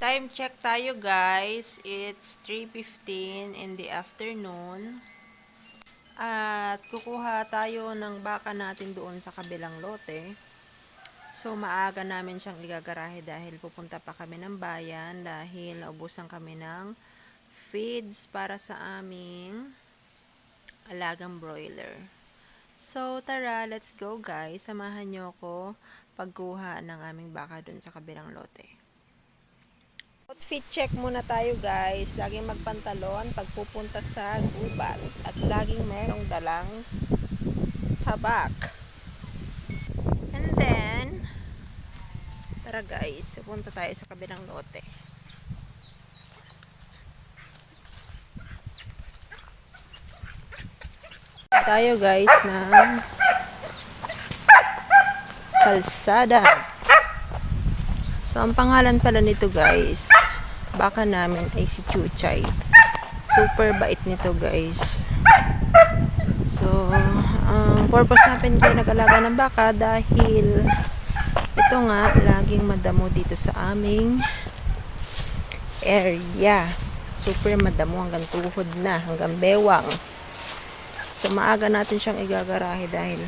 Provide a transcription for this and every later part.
Time check tayo guys. It's 3.15 in the afternoon. At kukuha tayo ng baka natin doon sa kabilang lote. So maaga namin siyang igagarahe dahil pupunta pa kami ng bayan dahil naubusan kami ng feeds para sa aming alagang broiler. So tara, let's go guys. Samahan nyo ako pagkuha ng aming baka doon sa kabilang lote. Outfit check muna tayo guys. Laging magpantalon pag pupunta sa gubat. At laging merong dalang tabak. And then, tara guys, pupunta tayo sa kabilang lote. Tayo guys ng kalsada. So, ang pangalan pala nito guys, baka namin ay si Chuchay. Super bait nito guys. So, ang purpose natin kaya nag-alaga ng baka dahil ito nga, laging madamo dito sa aming area. Super madamo hanggang tuhod na, hanggang bewang. So, maaga natin siyang igagarahe dahil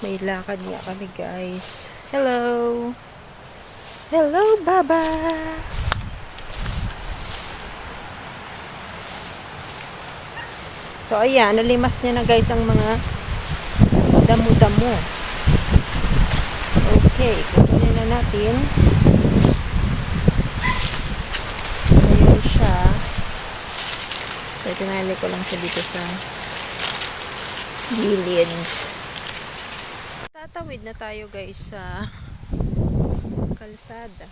may lakad nga kami guys. Hello! Hello, Baba! So, ayan, nalimas niya na guys ang mga damo-damo. Okay, kukunin na natin. Ayan siya. So, itinali ko lang siya dito sa gillids. Tatawid na tayo guys sa kalsada.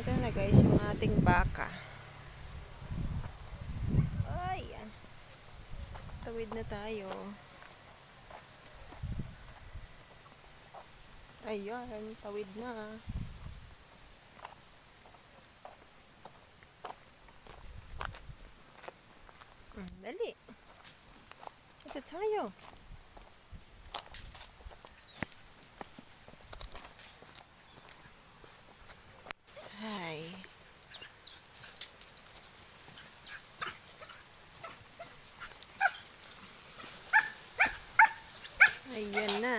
Ito na guys yung ating baka. Ayan. Tawid na tayo. Ayan, tawid na. Hmm, dali. Ito tayo. Ayan na.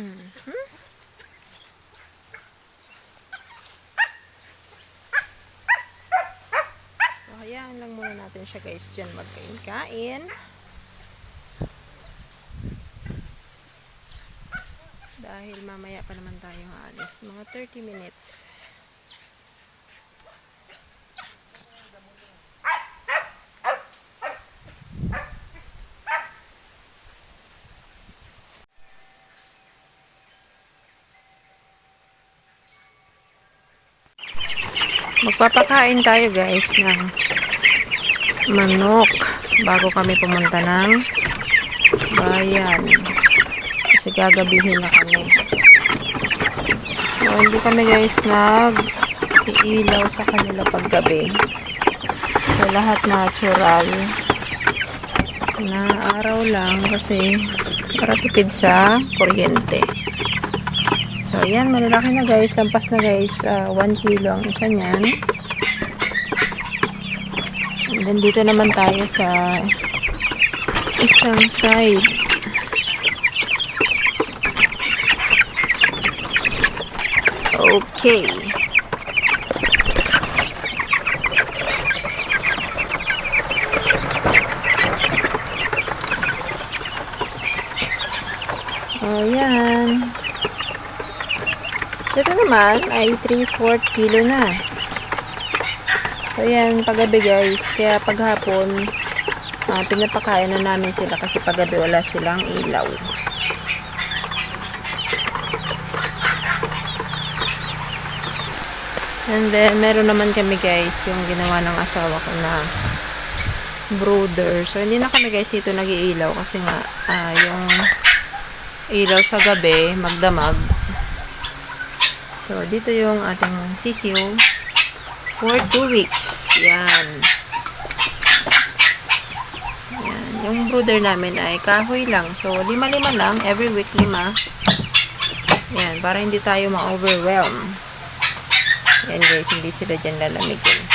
Mhm. So, hayaan lang muna natin siya guys dyan magkain-kain. Dahil mamaya pa naman tayo aalis. Mga 30 minutes. Magpapakain tayo guys ng manok bago kami pumunta ng bayan. Kasi gagabihin na kami. So, hindi kami guys nag iilaw sa kanila paggabi. So lahat natural na araw lang kasi para tipid sa kuryente so ayan malalaki na guys lampas na guys 1 kilo ang isa niyan and then dito naman tayo sa isang side Okay. Ayan. Ito naman ay 3-4 kilo na. So, ayan, paggabi guys. Kaya paghapon, uh, pinapakain na namin sila kasi paggabi wala silang ilaw. And then, meron naman kami guys, yung ginawa ng asawa ko na brooder. So, hindi na kami guys dito nag-iilaw kasi nga, ah, yung ilaw sa gabi, magdamag. So, dito yung ating sisiyo for 2 weeks. Yan. Yan. yung brooder namin ay kahoy lang. So, lima-lima lang. Every week, lima. Yan, para hindi tayo ma-overwhelm. Yan guys, hindi sila dyan lalamigin.